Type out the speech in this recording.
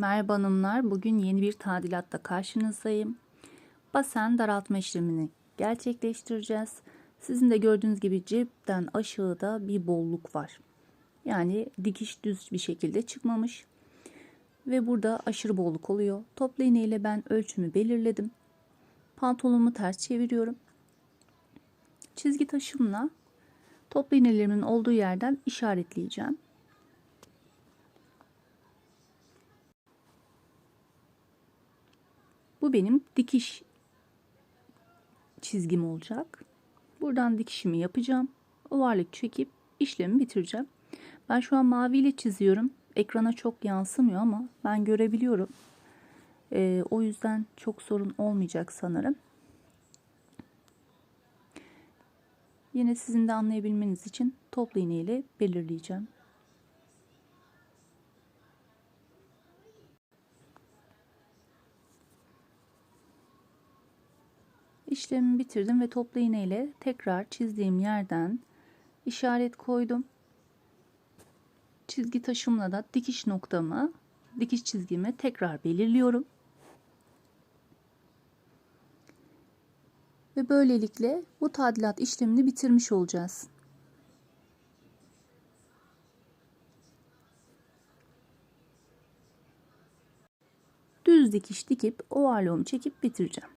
Merhaba hanımlar. Bugün yeni bir tadilatta karşınızdayım. Basen daraltma işlemini gerçekleştireceğiz. Sizin de gördüğünüz gibi cepten aşağıda bir bolluk var. Yani dikiş düz bir şekilde çıkmamış. Ve burada aşırı bolluk oluyor. Topla iğne ile ben ölçümü belirledim. Pantolonumu ters çeviriyorum. Çizgi taşımla topla iğnelerimin olduğu yerden işaretleyeceğim. Bu benim dikiş çizgim olacak. Buradan dikişimi yapacağım. Ovarlık çekip işlemi bitireceğim. Ben şu an maviyle çiziyorum. Ekrana çok yansımıyor ama ben görebiliyorum. Ee, o yüzden çok sorun olmayacak sanırım. Yine sizin de anlayabilmeniz için topla iğne ile belirleyeceğim. İşlemimi bitirdim ve topla iğne tekrar çizdiğim yerden işaret koydum. Çizgi taşımla da dikiş noktamı, dikiş çizgimi tekrar belirliyorum. Ve böylelikle bu tadilat işlemini bitirmiş olacağız. Düz dikiş dikip ovarlığımı çekip bitireceğim.